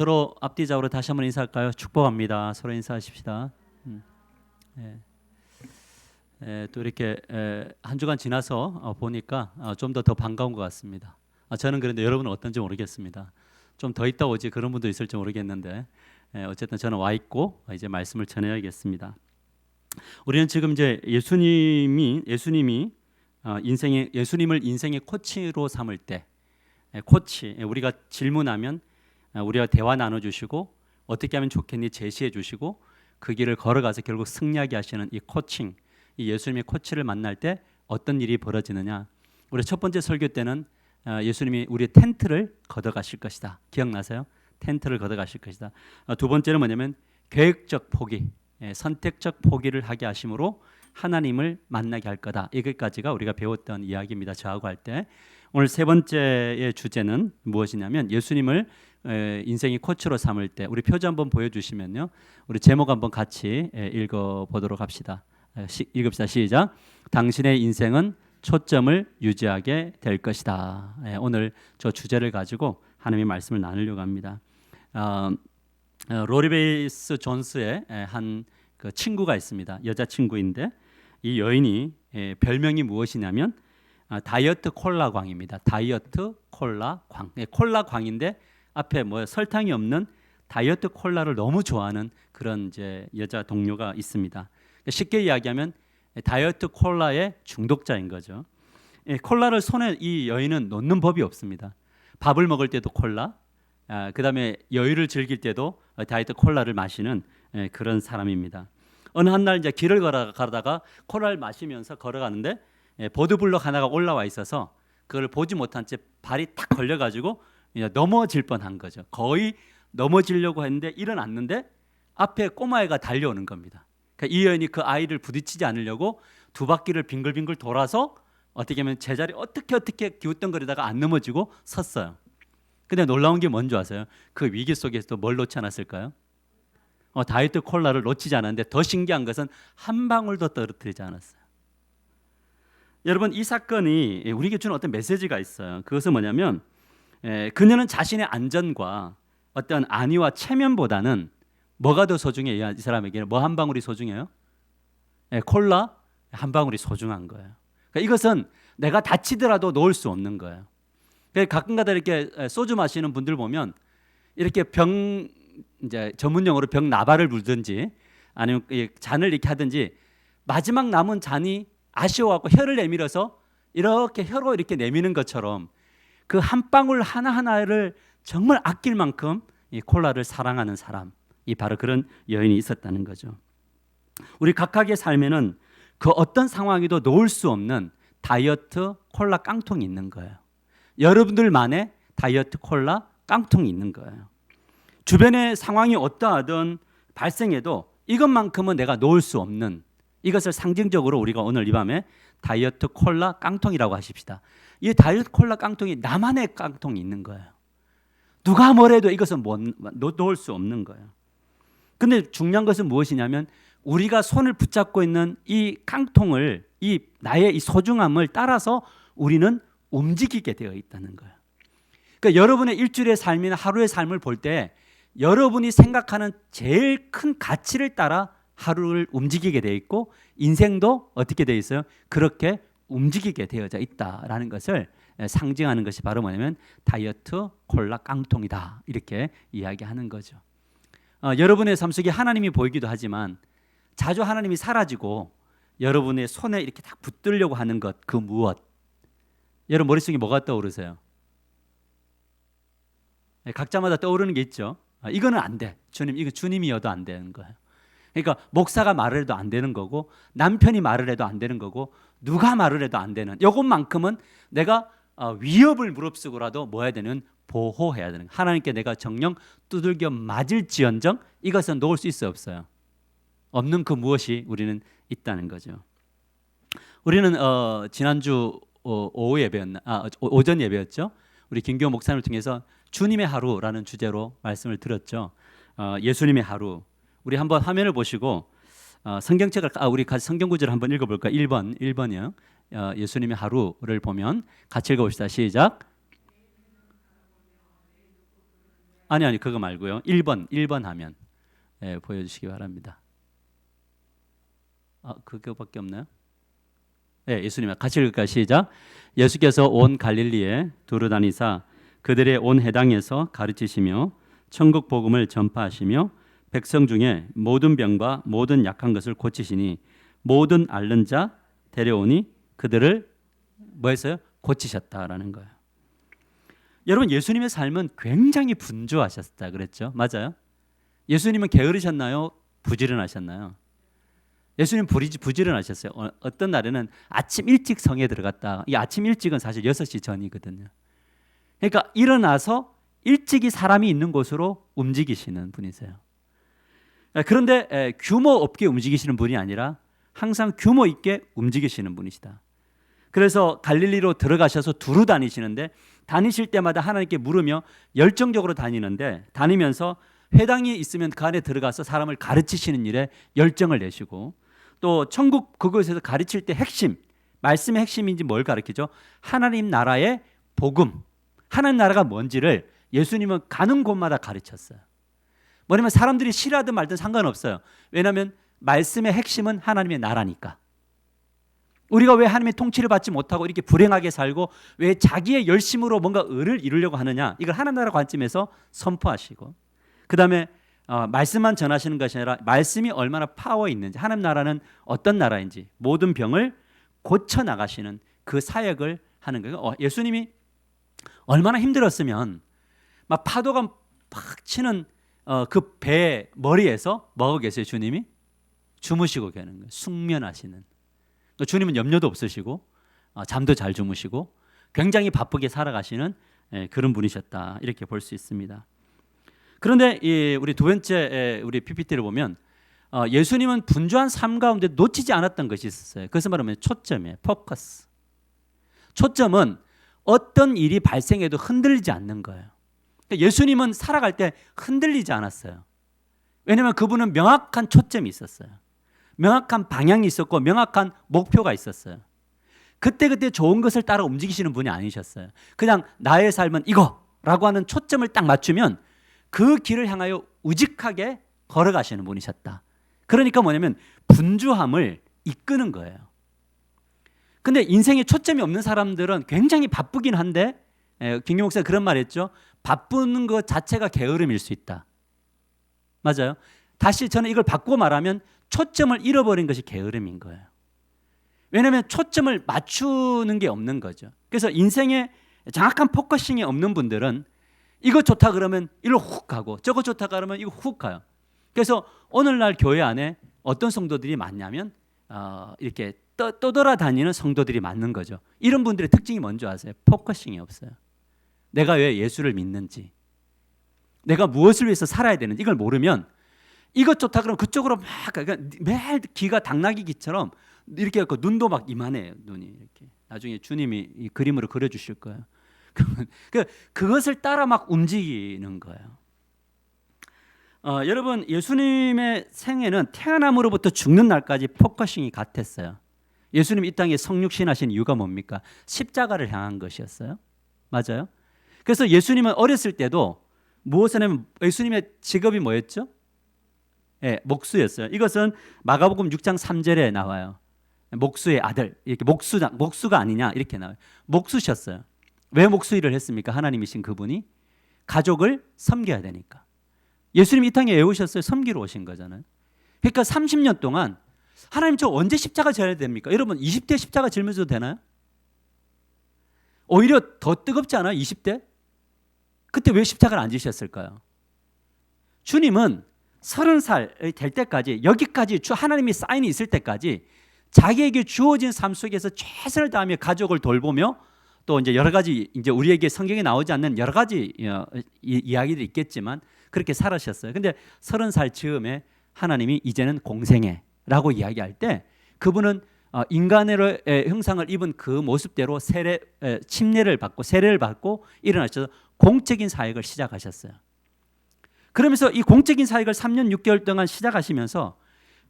서로 앞뒤좌우로 다시 한번 인사할까요? 축복합니다. 서로 인사하십시다. 음. 예. 예, 또 이렇게 에, 한 주간 지나서 어, 보니까 어, 좀더 더 반가운 것 같습니다. 아, 저는 그런데 여러분은 어떤지 모르겠습니다. 좀 더 있다 오지 그런 분도 있을지 모르겠는데 예, 어쨌든 저는 와 있고 이제 말씀을 전해야겠습니다. 우리는 지금 이제 예수님이 예수님이 어, 인생의 예수님을 인생의 코치로 삼을 때 예, 코치 예, 우리가 질문하면 어, 우리가 대화 나눠 주시고 어떻게 하면 좋겠니 제시해 주시고 그 길을 걸어가서 결국 승리하게 하시는 이 코칭 이 예수님의 코치를 만날 때 어떤 일이 벌어지느냐. 우리 첫 번째 설교 때는 어, 예수님이 우리의 텐트를 걷어가실 것이다. 기억나세요? 텐트를 걷어가실 것이다. 어, 두 번째는 뭐냐면 계획적 포기. 예, 선택적 포기를 하게 하심으로 하나님을 만나게 할 거다. 여기까지가 우리가 배웠던 이야기입니다. 저하고 할 때. 오늘 세 번째의 주제는 무엇이냐면 예수님을 에, 인생의 코치로 삼을 때 우리 표지 한번 보여주시면요. 우리 제목 한번 같이 에, 읽어보도록 합시다. 읽읍시다. 시작. 당신의 인생은 초점을 유지하게 될 것이다. 에, 오늘 저 주제를 가지고 하나님의 말씀을 나누려고 합니다. 어, 어, 로리베이스 존스의 에, 한그 친구가 있습니다 여자 친구인데 이 여인이 에, 별명이 무엇이냐면 아, 다이어트 콜라 광입니다. 다이어트 콜라 광. 예, 콜라 광인데 앞에 뭐 설탕이 없는 다이어트 콜라를 너무 좋아하는 그런 이제 여자 동료가 있습니다. 쉽게 이야기하면 다이어트 콜라의 중독자인 거죠. 예, 콜라를 손에 이 여인은 놓는 법이 없습니다. 밥을 먹을 때도 콜라, 아, 그다음에 여유를 즐길 때도 다이어트 콜라를 마시는 예, 그런 사람입니다. 어느 한 날 이제 길을 걸어 가다가 콜라를 마시면서 걸어가는데 예, 보드블럭 하나가 올라와 있어서 그걸 보지 못한 채 발이 탁 걸려가지고 이제 넘어질 뻔한 거죠. 거의 넘어지려고 했는데 일어났는데 앞에 꼬마애가 달려오는 겁니다. 그러니까 이 여인이 그 아이를 부딪히지 않으려고 두 바퀴를 빙글빙글 돌아서 어떻게 하면 제자리 어떻게 어떻게 기웃덩거리다가 안 넘어지고 섰어요. 근데 놀라운 게 뭔지 아세요? 그 위기 속에서도 뭘 놓지 않았을까요? 어, 다이어트 콜라를 놓치지 않았는데 더 신기한 것은 한 방울도 떨어뜨리지 않았어요. 여러분 이 사건이 우리에게 주는 어떤 메시지가 있어요. 그것은 뭐냐면 에, 그녀는 자신의 안전과 어떤 안위와 체면보다는 뭐가 더 소중해요? 이 사람에게는 뭐 한 방울이 소중해요? 에, 콜라 한 방울이 소중한 거예요. 그러니까 이것은 내가 다치더라도 놓을 수 없는 거예요. 그러니까 가끔가다 이렇게 소주 마시는 분들 보면 이렇게 병 이제 전문 용어로 병 나발을 불든지 아니면 잔을 이렇게 하든지 마지막 남은 잔이 아쉬워하고 혀를 내밀어서 이렇게 혀로 이렇게 내미는 것처럼 그 한 방울 하나 하나를 정말 아낄 만큼 이 콜라를 사랑하는 사람, 이 바로 그런 여인이 있었다는 거죠. 우리 각각의 삶에는 그 어떤 상황에도 놓을 수 없는 다이어트 콜라 깡통이 있는 거예요. 여러분들만의 다이어트 콜라 깡통이 있는 거예요. 주변의 상황이 어떠하든 발생해도 이것만큼은 내가 놓을 수 없는 이것을 상징적으로 우리가 오늘 이 밤에 다이어트 콜라 깡통이라고 하십시다. 이 다이어트 콜라 깡통이 나만의 깡통이 있는 거예요. 누가 뭐래도 이것은 못 놓을 수 없는 거예요. 근데 중요한 것은 무엇이냐면 우리가 손을 붙잡고 있는 이 깡통을 이 나의 이 소중함을 따라서 우리는 움직이게 되어 있다는 거예요. 그러니까 여러분의 일주일의 삶이나 하루의 삶을 볼 때 여러분이 생각하는 제일 큰 가치를 따라 하루를 움직이게 돼 있고 인생도 어떻게 돼 있어요? 그렇게 움직이게 되어져 있다라는 것을 상징하는 것이 바로 뭐냐면 다이어트 콜라 깡통이다 이렇게 이야기하는 거죠. 어, 여러분의 삶 속에 하나님이 보이기도 하지만 자주 하나님이 사라지고 여러분의 손에 이렇게 딱 붙들려고 하는 것 그 무엇? 여러분 머릿속에 뭐가 떠오르세요? 네, 각자마다 떠오르는 게 있죠. 아, 이거는 안 돼. 주님, 이거 주님이어도 안 되는 거예요. 그러니까 목사가 말을 해도 안 되는 거고 남편이 말을 해도 안 되는 거고 누가 말을 해도 안 되는 요것만큼은 내가 어, 위협을 무릅쓰고라도 뭐 해야 되는 보호해야 되는 하나님께 내가 정령 두들겨 맞을지언정 이것은 놓을 수 있어 없어요. 없는 그 무엇이 우리는 있다는 거죠. 우리는 어, 지난주 어, 오후 예배였나 아, 오전 예배였죠. 우리 김교 목사님을 통해서 주님의 하루라는 주제로 말씀을 들었죠. 어, 예수님의 하루 우리 한번 화면을 보시고 어, 성경책을 아, 우리 같이 성경 구절을 한번 읽어볼까? 1번 1번이요. 어, 예수님의 하루를 보면 같이 읽어봅시다. 시작. 아니 아니 그거 말고요. 1번 1번 하면 예, 보여주시기 바랍니다. 아 그거밖에 없나요? 예, 예수님 같이 읽을까 시작. 예수께서 온 갈릴리에 두루 다니사 그들의 온 해당에서 가르치시며 천국 복음을 전파하시며 백성 중에 모든 병과 모든 약한 것을 고치시니 모든 앓는 자 데려오니 그들을 뭐 했어요? 고치셨다라는 거예요. 여러분 예수님의 삶은 굉장히 분주하셨다 그랬죠. 맞아요? 예수님은 게으르셨나요? 부지런하셨나요? 예수님 부지런하셨어요. 어, 어떤 날에는 아침 일찍 성에 들어갔다. 이 아침 일찍은 사실 6시 전이거든요. 그러니까 일어나서 일찍이 사람이 있는 곳으로 움직이시는 분이세요. 그런데 규모 없게 움직이시는 분이 아니라 항상 규모 있게 움직이시는 분이시다. 그래서 갈릴리로 들어가셔서 두루 다니시는데 다니실 때마다 하나님께 물으며 열정적으로 다니는데 다니면서 회당이 있으면 그 안에 들어가서 사람을 가르치시는 일에 열정을 내시고 또 천국 그곳에서 가르칠 때 핵심 말씀의 핵심인지 뭘 가르치죠? 하나님 나라의 복음 하나님 나라가 뭔지를 예수님은 가는 곳마다 가르쳤어요. 뭐냐면 사람들이 싫어하든 말든 상관없어요. 왜냐하면 말씀의 핵심은 하나님의 나라니까. 우리가 왜 하나님의 통치를 받지 못하고 이렇게 불행하게 살고 왜 자기의 열심으로 뭔가 의를 이루려고 하느냐 이걸 하나님 나라 관점에서 선포하시고 그 다음에 어, 말씀만 전하시는 것이 아니라 말씀이 얼마나 파워 있는지 하나님 나라는 어떤 나라인지 모든 병을 고쳐 나가시는 그 사역을 하는 거예요. 어, 예수님이 얼마나 힘들었으면 막 파도가 팍 치는 어, 그 배 머리에서 뭐하고 계세요 주님이 주무시고 계는 거예요. 숙면하시는. 또 주님은 염려도 없으시고 어, 잠도 잘 주무시고 굉장히 바쁘게 살아가시는 예, 그런 분이셨다 이렇게 볼 수 있습니다. 그런데 이 우리 두 번째 우리 PPT를 보면 어, 예수님은 분주한 삶 가운데 놓치지 않았던 것이 있었어요. 그것을 말하면 초점이에요. 포커스. 초점은 어떤 일이 발생해도 흔들리지 않는 거예요. 그러니까 예수님은 살아갈 때 흔들리지 않았어요. 왜냐하면 그분은 명확한 초점이 있었어요. 명확한 방향이 있었고 명확한 목표가 있었어요. 그때그때 좋은 것을 따라 움직이시는 분이 아니셨어요. 그냥 나의 삶은 이거라고 하는 초점을 딱 맞추면 그 길을 향하여 우직하게 걸어가시는 분이셨다. 그러니까 뭐냐면 분주함을 이끄는 거예요. 근데 인생에 초점이 없는 사람들은 굉장히 바쁘긴 한데 예, 김경 목사 그런 말 했죠. 바쁘는 것 자체가 게으름일 수 있다. 맞아요. 다시 저는 이걸 바꾸고 말하면 초점을 잃어버린 것이 게으름인 거예요. 왜냐하면 초점을 맞추는 게 없는 거죠. 그래서 인생에 정확한 포커싱이 없는 분들은 이거 좋다 그러면 일로 훅 가고 저거 좋다 그러면 이거 훅 가요. 그래서 오늘날 교회 안에 어떤 성도들이 많냐면 어, 이렇게 떠, 떠돌아다니는 성도들이 많는 거죠. 이런 분들의 특징이 뭔지 아세요? 포커싱이 없어요. 내가 왜 예수를 믿는지, 내가 무엇을 위해서 살아야 되는지 이걸 모르면 이것 좋다 그러면 그쪽으로 막 그러니까 매일 기가 당나귀 기처럼 이렇게 해서 눈도 막 이만해요 눈이 이렇게 나중에 주님이 이 그림으로 그려주실 거예요. 그 그것을 따라 막 움직이는 거예요. 어, 여러분 예수님의 생애는 태어남으로부터 죽는 날까지 포커싱이 같았어요. 예수님 이 땅에 성육신하신 이유가 뭡니까? 십자가를 향한 것이었어요. 맞아요? 그래서 예수님은 어렸을 때도 무엇을 하면 예수님의 직업이 뭐였죠? 예, 목수였어요. 이것은 마가복음 6장 3절에 나와요. 목수의 아들 이렇게 목수다 목수가 아니냐 이렇게 나와요. 목수셨어요. 왜 목수 일을 했습니까? 하나님이신 그분이 가족을 섬겨야 되니까. 예수님 이 땅에 왜 오셨어요? 섬기러 오신 거잖아요. 그러니까 30년 동안 하나님 저 언제 십자가 져야 됩니까? 여러분 20대 십자가 질면서 되나요? 오히려 더 뜨겁지 않아요? 20대? 그때 왜 십자가를 안 지셨을까요? 주님은 서른 살될 때까지 여기까지 주 하나님이 사인이 있을 때까지 자기에게 주어진 삶 속에서 최선을 다하며 가족을 돌보며 또 이제 여러 가지 이제 우리에게 성경에 나오지 않는 여러 가지 어, 이야기들이 있겠지만 그렇게 살으셨어요. 근데 서른 살 즈음에 하나님이 이제는 공생애라고 이야기할 때 그분은 어, 인간의 형상을 입은 그 모습대로 세례 침례를 받고 세례를 받고 일어나셔서 공적인 사역을 시작하셨어요. 그러면서 이 공적인 사역을 3년 6개월 동안 시작하시면서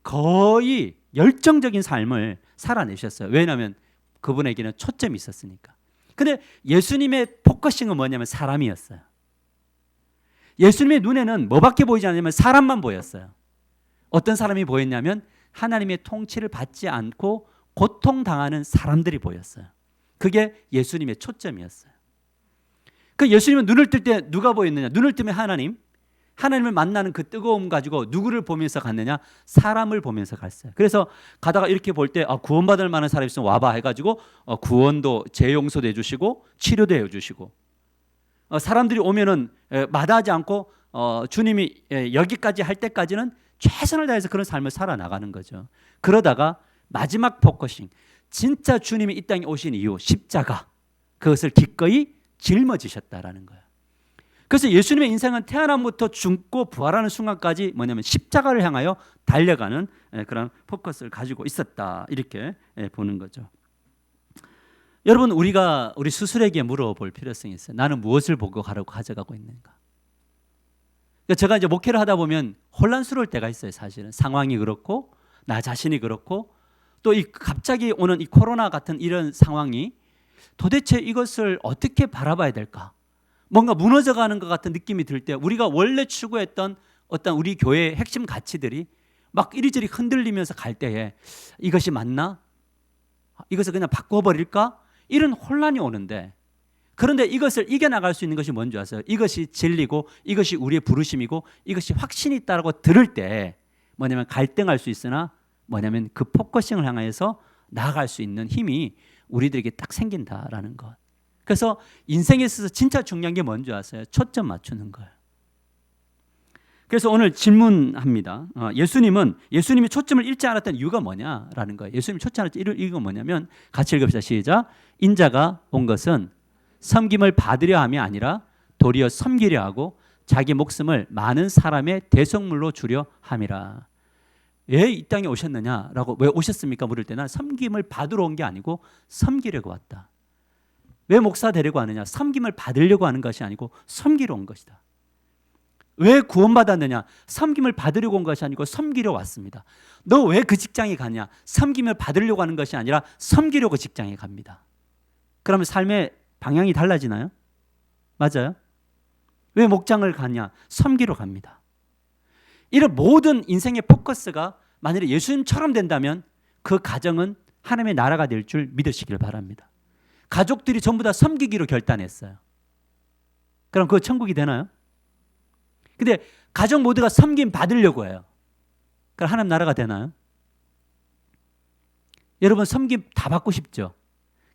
거의 열정적인 삶을 살아내셨어요. 왜냐하면 그분에게는 초점이 있었으니까. 근데 예수님의 포커싱은 뭐냐면 사람이었어요. 예수님의 눈에는 뭐밖에 보이지 않냐면 사람만 보였어요. 어떤 사람이 보였냐면 하나님의 통치를 받지 않고 고통당하는 사람들이 보였어요. 그게 예수님의 초점이었어요. 그 예수님은 눈을 뜰 때 누가 보였느냐? 눈을 뜨면 하나님, 하나님을 만나는 그 뜨거움 가지고 누구를 보면서 갔느냐? 사람을 보면서 갔어요. 그래서 가다가 이렇게 볼 때 아, 구원받을 만한 사람이 있으면 와봐 해가지고 어, 구원도 재용서도 해주시고 치료도 해주시고 어, 사람들이 오면은 에, 마다하지 않고 어, 주님이 에, 여기까지 할 때까지는 최선을 다해서 그런 삶을 살아 나가는 거죠. 그러다가 마지막 포커싱, 진짜 주님이 이 땅에 오신 이유 십자가 그것을 기꺼이 짊어지셨다라는 거예요. 그래서 예수님의 인생은 태어남부터 죽고 부활하는 순간까지 뭐냐면 십자가를 향하여 달려가는 예, 그런 포커스를 가지고 있었다 이렇게 예, 보는 거죠. 여러분 우리가 우리 스스로에게 물어볼 필요성이 있어요. 나는 무엇을 보고 가려고 가져가고 있는가? 그러니까 제가 이제 목회를 하다 보면 혼란스러울 때가 있어요. 사실은 상황이 그렇고 나 자신이 그렇고 또 이 갑자기 오는 이 코로나 같은 이런 상황이 도대체 이것을 어떻게 바라봐야 될까? 뭔가 무너져가는 것 같은 느낌이 들 때 우리가 원래 추구했던 어떤 우리 교회의 핵심 가치들이 막 이리저리 흔들리면서 갈 때에 이것이 맞나? 이것을 그냥 바꿔버릴까? 이런 혼란이 오는데 그런데 이것을 이겨나갈 수 있는 것이 뭔지 아세요? 이것이 진리고 이것이 우리의 부르심이고 이것이 확신이 있다고 들을 때 뭐냐면 갈등할 수 있으나 뭐냐면 그 포커싱을 향해서 나아갈 수 있는 힘이 우리들에게 딱 생긴다라는 것. 그래서 인생에 있어서 진짜 중요한 게 뭔지 아세요? 초점 맞추는 거예요. 그래서 오늘 질문합니다. 어, 예수님은 예수님이 초점을 잃지 않았던 이유가 뭐냐라는 거예요. 예수님이 초점을 잃은 이유가 뭐냐면 같이 읽읍시다. 시작. 인자가 온 것은 섬김을 받으려 함이 아니라 도리어 섬기려 하고 자기 목숨을 많은 사람의 대성물로 주려 함이라. 왜 이 땅에 오셨느냐라고 왜 오셨습니까? 물을 때나 섬김을 받으러 온 게 아니고 섬기려고 왔다. 왜 목사 되려고 하느냐? 섬김을 받으려고 하는 것이 아니고 섬기러 온 것이다. 왜 구원받았느냐? 섬김을 받으려고 온 것이 아니고 섬기려 왔습니다. 너 왜 그 직장에 가냐? 섬김을 받으려고 하는 것이 아니라 섬기려고 직장에 갑니다. 그러면 삶의 방향이 달라지나요? 맞아요? 왜 목장을 가냐? 섬기러 갑니다. 이런 모든 인생의 포커스가 만일에 예수님처럼 된다면 그 가정은 하나님의 나라가 될 줄 믿으시길 바랍니다. 가족들이 전부 다 섬기기로 결단했어요. 그럼 그 천국이 되나요? 근데 가족 모두가 섬김 받으려고 해요. 그럼 하나님 나라가 되나요? 여러분 섬김 다 받고 싶죠?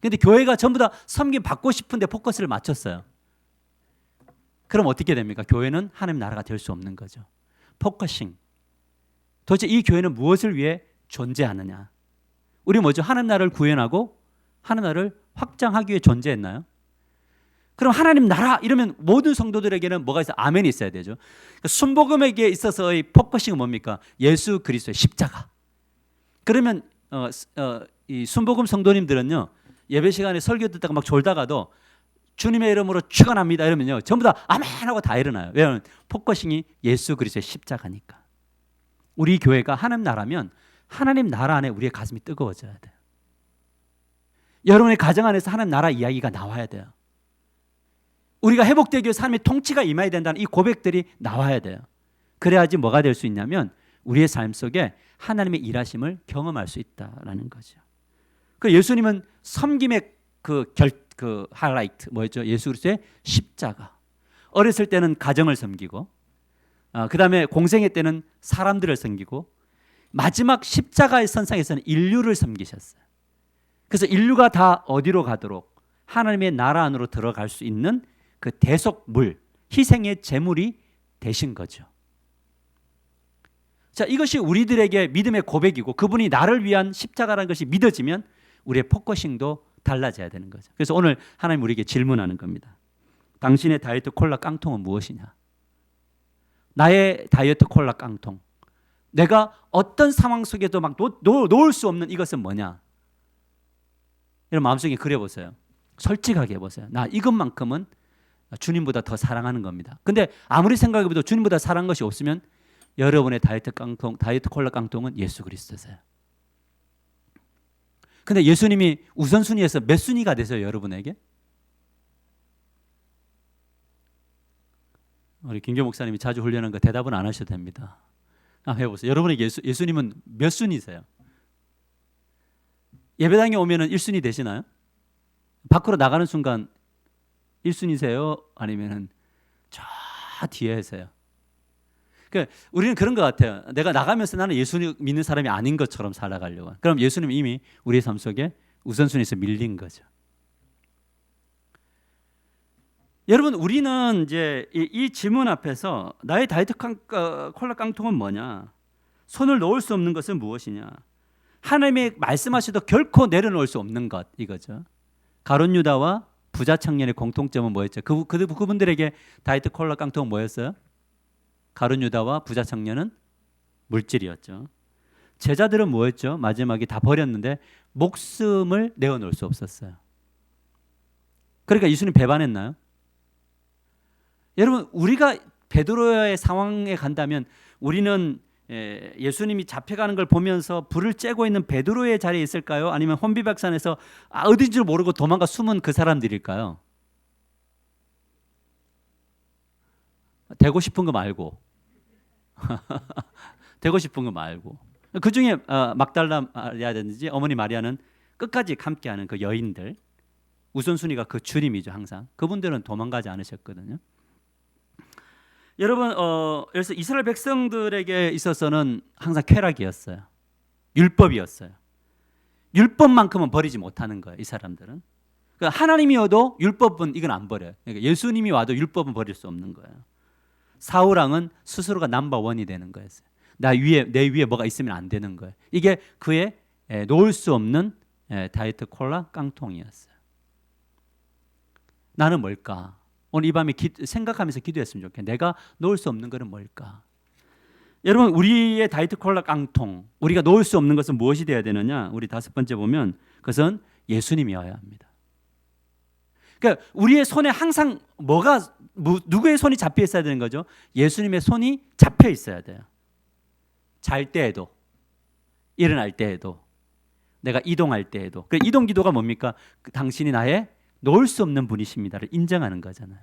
근데 교회가 전부 다 섬김 받고 싶은데 포커스를 맞췄어요. 그럼 어떻게 됩니까? 교회는 하나님 나라가 될 수 없는 거죠. 포커싱. 도대체 이 교회는 무엇을 위해 존재하느냐? 우리 뭐죠? 하나님 나라를 구현하고 하나님 나라를 확장하기 위해 존재했나요? 그럼 하나님 나라 이러면 모든 성도들에게는 뭐가 있어? 아멘이 있어야 되죠. 그러니까 순복음에게 있어서의 포커싱은 뭡니까? 예수 그리스도의 십자가. 그러면 어, 어, 이 순복음 성도님들은요 예배 시간에 설교 듣다가 막 졸다가도 주님의 이름으로 축원합니다 이러면요 전부 다 아멘 하고 다 일어나요. 왜냐하면 포커싱이 예수 그리스도의 십자가니까. 우리 교회가 하나님 나라면 하나님 나라 안에 우리의 가슴이 뜨거워져야 돼요. 여러분의 가정 안에서 하나님 나라 이야기가 나와야 돼요. 우리가 회복되기 위해서 하나님의 통치가 임해야 된다는 이 고백들이 나와야 돼요. 그래야지 뭐가 될 수 있냐면 우리의 삶 속에 하나님의 일하심을 경험할 수 있다라는 거죠. 그 예수님은 섬김의 그 결, 그 하이라이트 뭐였죠? 예수 그리스도의 십자가. 어렸을 때는 가정을 섬기고, 어, 그 다음에 공생의 때는 사람들을 섬기고, 마지막 십자가의 선상에서는 인류를 섬기셨어요. 그래서 인류가 다 어디로 가도록 하나님의 나라 안으로 들어갈 수 있는 그 대속물, 희생의 제물이 되신 거죠. 자, 이것이 우리들에게 믿음의 고백이고 그분이 나를 위한 십자가라는 것이 믿어지면 우리의 포커싱도 달라져야 되는 거죠. 그래서 오늘 하나님 우리에게 질문하는 겁니다. 당신의 다이어트 콜라 깡통은 무엇이냐? 나의 다이어트 콜라 깡통. 내가 어떤 상황 속에도 막 놓, 놓, 놓을 수 없는 이것은 뭐냐? 이런 마음속에 그려보세요. 솔직하게 해보세요. 나 이것만큼은 주님보다 더 사랑하는 겁니다. 근데 아무리 생각해봐도 주님보다 사랑한 것이 없으면 여러분의 다이어트 깡통, 다이어트 콜라 깡통은 예수 그리스도세요. 근데 예수님이 우선순위에서 몇 순위가 되세요, 여러분에게? 우리 김교 목사님이 자주 훈련한 거 대답은 안 하셔도 됩니다. 한번 해보세요. 여러분의 예수, 예수님은 몇 순위세요? 예배당에 오면은 1순위 되시나요? 밖으로 나가는 순간 1순위세요? 아니면은 저 뒤에 세요? 그 우리는 그런 것 같아요. 내가 나가면서 나는 예수님 믿는 사람이 아닌 것처럼 살아가려고. 그럼 예수님 이미 우리의 삶 속에 우선순위에서 밀린 거죠. 여러분 우리는 이제 이, 이 질문 앞에서 나의 다이어트 깡, 어, 콜라 깡통은 뭐냐? 손을 놓을 수 없는 것은 무엇이냐? 하나님이 말씀하셔도 결코 내려놓을 수 없는 것 이거죠. 가론 유다와 부자 청년의 공통점은 뭐였죠? 그, 그 그분들에게 다이어트 콜라 깡통은 뭐였어요? 가론 유다와 부자 청년은 물질이었죠. 제자들은 뭐였죠? 마지막에 다 버렸는데 목숨을 내어놓을 수 없었어요. 그러니까 예수님 배반했나요? 여러분 우리가 베드로의 상황에 간다면 우리는 예, 예수님이 잡혀가는 걸 보면서 불을 쬐고 있는 베드로의 자리에 있을까요? 아니면 혼비백산에서 아, 어딘지 모르고 도망가 숨은 그 사람들일까요? 되고 싶은 거 말고 되고 싶은 거 말고 그 중에 어, 막달라 마리아든지 어머니 마리아는 끝까지 함께하는 그 여인들 우선순위가 그 주님이죠 항상 그분들은 도망가지 않으셨거든요. 여러분, 어, 그래서 이스라엘 백성들에게 있어서는 항상 쾌락이었어요. 율법이었어요. 율법만큼은 버리지 못하는 거예요. 이 사람들은. 그러니까 하나님이어도 율법은 이건 안 버려요. 그러니까 예수님이 와도 율법은 버릴 수 없는 거예요. 사울왕은 스스로가 남바 원이 되는 거였어요. 나 위에 내 위에 뭐가 있으면 안 되는 거예요. 이게 그의 에, 놓을 수 없는 에, 다이어트 콜라 깡통이었어요. 나는 뭘까? 오늘 이 밤에 기, 생각하면서 기도했으면 좋겠어요. 내가 놓을 수 없는 것은 뭘까? 여러분 우리의 다이어트 콜라 깡통 우리가 놓을 수 없는 것은 무엇이 되어야 되느냐? 우리 다섯 번째 보면 그것은 예수님이어야 합니다. 그러니까 우리의 손에 항상 뭐가 누구의 손이 잡혀 있어야 되는 거죠? 예수님의 손이 잡혀 있어야 돼요. 잘 때에도 일어날 때에도 내가 이동할 때에도 그 이동 기도가 뭡니까? 그 당신이 나의 놓을 수 없는 분이십니다를 인정하는 거잖아요.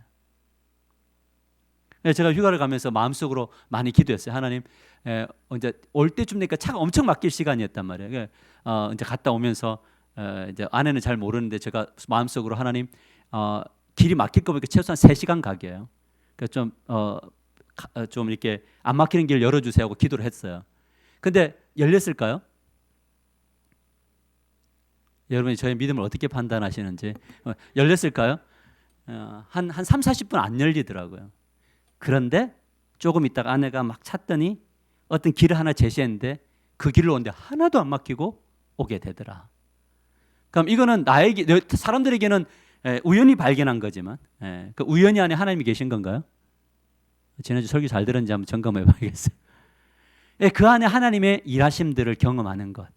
네, 제가 휴가를 가면서 마음속으로 많이 기도했어요. 하나님, 에, 이제 올 때쯤 되니까 차가 엄청 막힐 시간이었단 말이에요. 어, 이제 갔다 오면서 어, 이제 아내는 잘 모르는데 제가 마음속으로 하나님 어, 길이 막힐 거 보니까 최소한 3시간 가게요. 그러니까 좀, 어, 어, 좀 이렇게 안 막히는 길 열어주세요 하고 기도를 했어요. 근데 열렸을까요? 여러분이 저의 믿음을 어떻게 판단하시는지 어, 열렸을까요? 어, 한, 한 3, 40분 안 열리더라고요. 그런데 조금 있다가 아내가 막 찾더니 어떤 길을 하나 제시했는데 그 길로 오는데 하나도 안 막히고 오게 되더라. 그럼 이거는 나에게 사람들에게는 우연히 발견한 거지만 그 우연히 안에 하나님이 계신 건가요? 지난주 설교 잘 들었는지 한번 점검해 봐야겠어요. 그 안에 하나님의 일하심들을 경험하는 것.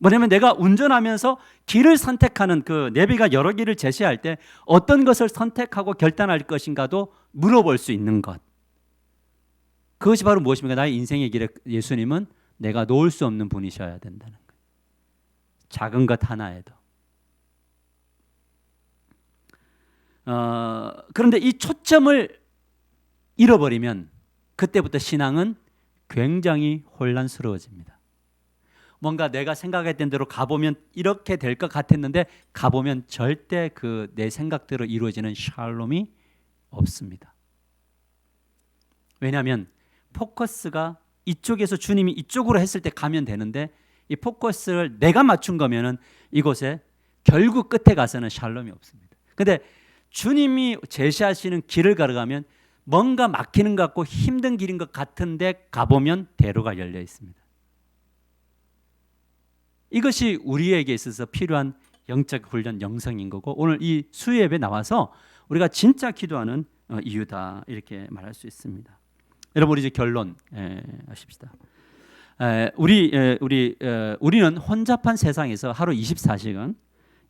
뭐냐면 내가 운전하면서 길을 선택하는 그 내비가 여러 길을 제시할 때 어떤 것을 선택하고 결단할 것인가도 물어볼 수 있는 것. 그것이 바로 무엇입니까? 나의 인생의 길에 예수님은 내가 놓을 수 없는 분이셔야 된다는 것. 작은 것 하나에도. 어, 그런데 이 초점을 잃어버리면 그때부터 신앙은 굉장히 혼란스러워집니다. 뭔가 내가 생각했던 대로 가보면 이렇게 될 것 같았는데 가보면 절대 그 내 생각대로 이루어지는 샬롬이 없습니다. 왜냐하면 포커스가 이쪽에서 주님이 이쪽으로 했을 때 가면 되는데 이 포커스를 내가 맞춘 거면은 이곳에 결국 끝에 가서는 샬롬이 없습니다. 근데 주님이 제시하시는 길을 걸어가면 뭔가 막히는 것 같고 힘든 길인 것 같은데 가보면 대로가 열려 있습니다. 이것이 우리에게 있어서 필요한 영적 훈련 영성인 거고 오늘 이 수예배 나와서 우리가 진짜 기도하는 어, 이유다 이렇게 말할 수 있습니다. 여러분 이제 결론 에, 하십시다. 에, 우리 에, 우리 에, 우리는 혼잡한 세상에서 하루 24시간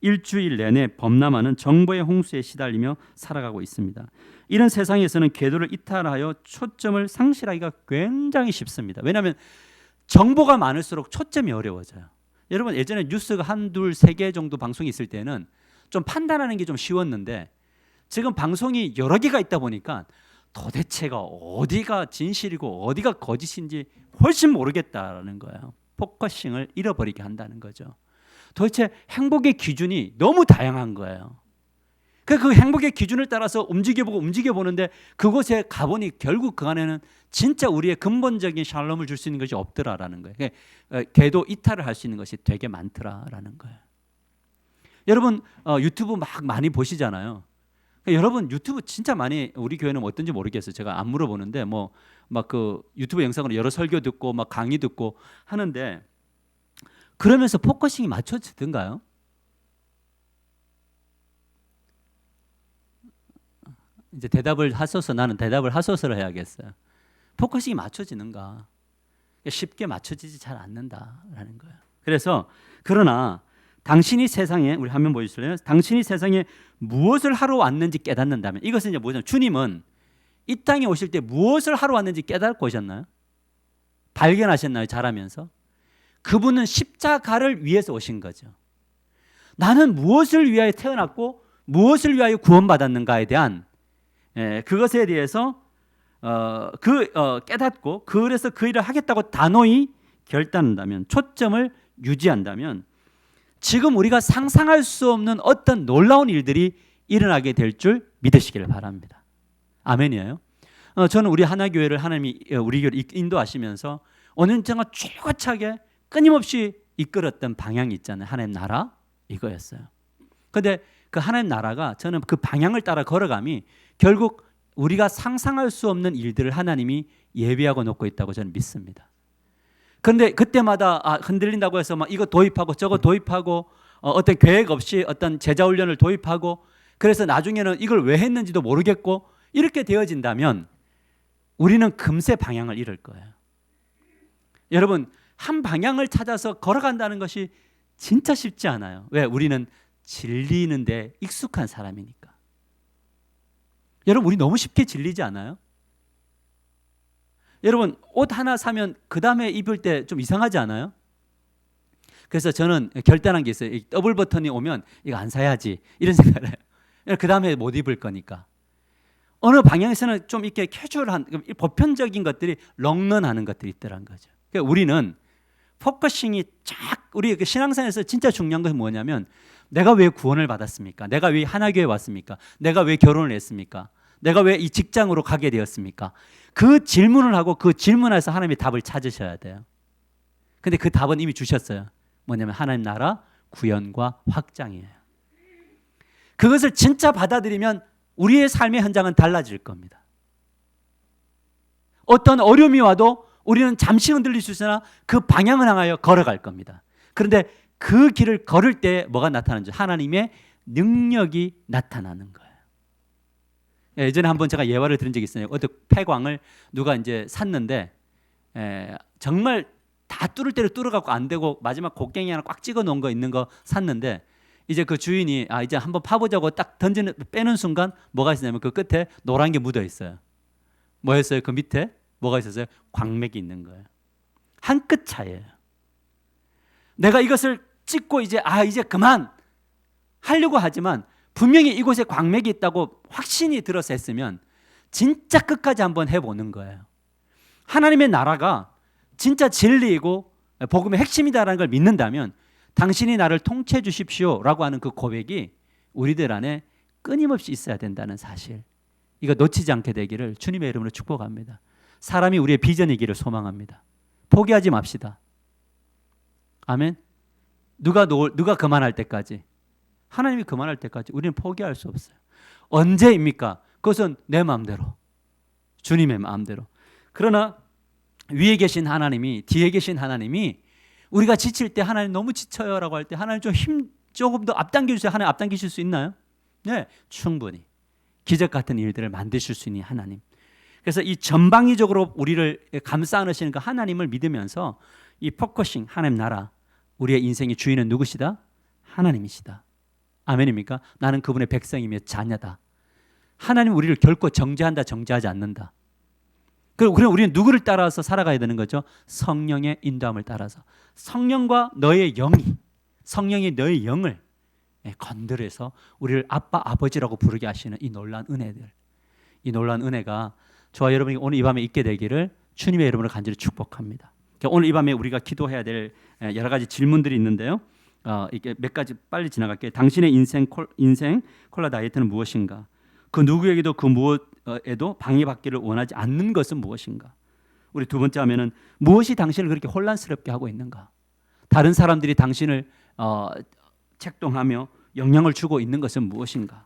일주일 내내 범람하는 정보의 홍수에 시달리며 살아가고 있습니다. 이런 세상에서는 궤도를 이탈하여 초점을 상실하기가 굉장히 쉽습니다. 왜냐하면 정보가 많을수록 초점이 어려워져요. 여러분 예전에 뉴스가 한둘 세 개 정도 방송이 있을 때는 좀 판단하는 게 좀 쉬웠는데 지금 방송이 여러 개가 있다 보니까 도대체가 어디가 진실이고 어디가 거짓인지 훨씬 모르겠다라는 거예요. 포커싱을 잃어버리게 한다는 거죠. 도대체 행복의 기준이 너무 다양한 거예요. 그, 그 행복의 기준을 따라서 움직여보고 움직여보는데 그곳에 가보니 결국 그 안에는 진짜 우리의 근본적인 샬롬을 줄 수 있는 것이 없더라라는 거예요. 궤도 이탈을 할 수 있는 것이 되게 많더라라는 거예요. 여러분 어, 유튜브 막 많이 보시잖아요. 여러분 유튜브 진짜 많이 우리 교회는 어떤지 모르겠어요. 제가 안 물어보는데 뭐 막 그 유튜브 영상으로 여러 설교 듣고 막 강의 듣고 하는데 그러면서 포커싱이 맞춰지던가요? 이제 대답을 하소서 나는 대답을 하소서를 해야겠어요. 포커싱이 맞춰지는가? 쉽게 맞춰지지 잘 않는다라는 거예요. 그래서 그러나 당신이 세상에 우리 화면 보여주실래요? 당신이 세상에 무엇을 하러 왔는지 깨닫는다면 이것은 이제 뭐죠? 주님은 이 땅에 오실 때 무엇을 하러 왔는지 깨닫고 오셨나요? 발견하셨나요? 자라면서 그분은 십자가를 위해서 오신 거죠. 나는 무엇을 위하여 태어났고 무엇을 위하여 구원받았는가에 대한 예, 그것에 대해서 어, 그 어, 깨닫고 그래서 그 일을 하겠다고 단호히 결단한다면 초점을 유지한다면 지금 우리가 상상할 수 없는 어떤 놀라운 일들이 일어나게 될 줄 믿으시기를 바랍니다. 아멘이에요. 어, 저는 우리 하나 교회를 하나님이 어, 우리 교회를 인도하시면서 5년 동안 쭈긋하게 끊임없이 이끌었던 방향이 있잖아요. 하나님 나라 이거였어요. 근데 그 하나님 나라가 저는 그 방향을 따라 걸어감이 결국 우리가 상상할 수 없는 일들을 하나님이 예비하고 놓고 있다고 저는 믿습니다. 그런데 그때마다 아, 흔들린다고 해서 막 이거 도입하고 저거 도입하고 어, 어떤 계획 없이 어떤 제자 훈련을 도입하고 그래서 나중에는 이걸 왜 했는지도 모르겠고 이렇게 되어진다면 우리는 금세 방향을 잃을 거예요. 여러분 한 방향을 찾아서 걸어간다는 것이 진짜 쉽지 않아요. 왜? 우리는 질리는데 익숙한 사람이니까. 여러분 우리 너무 쉽게 질리지 않아요? 여러분 옷 하나 사면 그 다음에 입을 때 좀 이상하지 않아요? 그래서 저는 결단한 게 있어요. 더블 버튼이 오면 이거 안 사야지 이런 생각을 해요. 그 다음에 못 입을 거니까. 어느 방향에서는 좀 이렇게 캐주얼한 보편적인 것들이 렁런하는 것들이 있더란 거죠. 그러니까 우리는 포커싱이 쫙 우리 그 신앙생에서 진짜 중요한 것은 뭐냐면 내가 왜 구원을 받았습니까? 내가 왜 하나교회 왔습니까? 내가 왜 결혼을 했습니까? 내가 왜 이 직장으로 가게 되었습니까? 그 질문을 하고 그 질문에서 하나님의 답을 찾으셔야 돼요. 근데 그 답은 이미 주셨어요. 뭐냐면 하나님 나라 구현과 확장이에요. 그것을 진짜 받아들이면 우리의 삶의 현장은 달라질 겁니다. 어떤 어려움이 와도 우리는 잠시 흔들릴 수 있으나 그 방향을 향하여 걸어갈 겁니다. 그런데 그 길을 걸을 때 뭐가 나타나는지 하나님의 능력이 나타나는 거예요. 예 전에 한번 제가 예화를 들은 적이 있어요. 어떤 폐광을 누가 이제 샀는데 에, 정말 다 뚫을 때를 뚫어갖고 안 되고 마지막 곡괭이 하나 꽉 찍어 놓은 거 있는 거 샀는데 이제 그 주인이 아 이제 한번 파보자고 딱 던지는 빼는 순간 뭐가 있었냐면 그 끝에 노란 게 묻어 있어요. 뭐였어요? 그 밑에 뭐가 있었어요? 광맥이 있는 거예요. 한 끗 차이예요. 내가 이것을 찍고 이제 아 이제 그만 하려고 하지만 분명히 이곳에 광맥이 있다고 확신이 들어서 했으면 진짜 끝까지 한번 해보는 거예요. 하나님의 나라가 진짜 진리이고 복음의 핵심이다라는 걸 믿는다면 당신이 나를 통치해 주십시오라고 하는 그 고백이 우리들 안에 끊임없이 있어야 된다는 사실. 이거 놓치지 않게 되기를 주님의 이름으로 축복합니다. 사람이 우리의 비전이기를 소망합니다. 포기하지 맙시다. 아멘. 누가 놓, 누가 그만할 때까지 하나님이 그만할 때까지 우리는 포기할 수 없어요. 언제입니까? 그것은 내 마음대로. 주님의 마음대로. 그러나 위에 계신 하나님이 뒤에 계신 하나님이 우리가 지칠 때 하나님 너무 지쳐요라고 할 때 하나님 좀 힘 조금 더 앞당겨 주세요. 하나님 앞당기실 수 있나요? 네, 충분히. 기적 같은 일들을 만드실 수 있는 하나님. 그래서 이 전방위적으로 우리를 감싸 안으시는 그 하나님을 믿으면서 이 포커싱 하나님 나라 우리의 인생의 주인은 누구시다? 하나님이시다. 아멘입니까? 나는 그분의 백성이며 자녀다. 하나님 우리를 결코 정죄한다, 정죄하지 않는다. 그리고 우리는 누구를 따라서 살아가야 되는 거죠? 성령의 인도함을 따라서. 성령과 너의 영이, 성령이 너의 영을 건드려서 우리를 아빠, 아버지라고 부르게 하시는 이 놀라운 은혜들. 이 놀라운 은혜가 저와 여러분이 오늘 이 밤에 있게 되기를 주님의 이름으로 간절히 축복합니다. 오늘 이 밤에 우리가 기도해야 될 에, 여러 가지 질문들이 있는데요. 어, 이게 몇 가지 빨리 지나갈게요. 당신의 인생 콜, 인생 콜라 다이어트는 무엇인가? 그 누구에게도 그 무엇에도 방해받기를 원하지 않는 것은 무엇인가? 우리 두 번째 하면은 무엇이 당신을 그렇게 혼란스럽게 하고 있는가? 다른 사람들이 당신을 어, 책동하며 영향을 주고 있는 것은 무엇인가?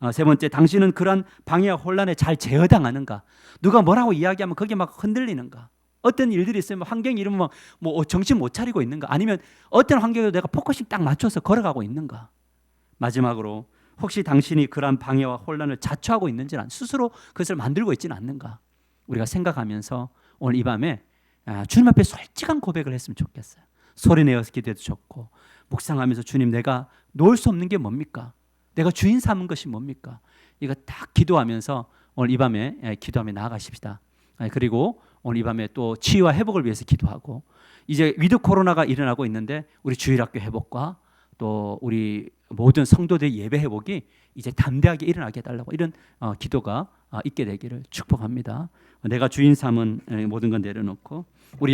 어, 세 번째, 당신은 그러한 방해와 혼란에 잘 제어당하는가? 누가 뭐라고 이야기하면 거기에 막 흔들리는가? 어떤 일들이 있으면 환경이 이러면 뭐 정신 못 차리고 있는가? 아니면 어떤 환경에도 내가 포커싱 딱 맞춰서 걸어가고 있는가? 마지막으로 혹시 당신이 그러한 방해와 혼란을 자초하고 있는지는 스스로 그것을 만들고 있지는 않는가? 우리가 생각하면서 오늘 이 밤에 아, 주님 앞에 솔직한 고백을 했으면 좋겠어요. 소리 내어서 기도해도 좋고 묵상하면서 주님 내가 놓을 수 없는 게 뭡니까? 내가 주인 삼은 것이 뭡니까? 이거 딱 기도하면서 오늘 이 밤에 예, 기도하며 나아가십시다. 아, 그리고 오늘 이 밤에 또 치유와 회복을 위해서 기도하고 이제 위드 코로나가 일어나고 있는데 우리 주일학교 회복과 또 우리 모든 성도들 예배 회복이 이제 담대하게 일어나게 해달라고 이런 어, 기도가 어, 있게 되기를 축복합니다. 내가 주인 삼은 에, 모든 건 내려놓고 우리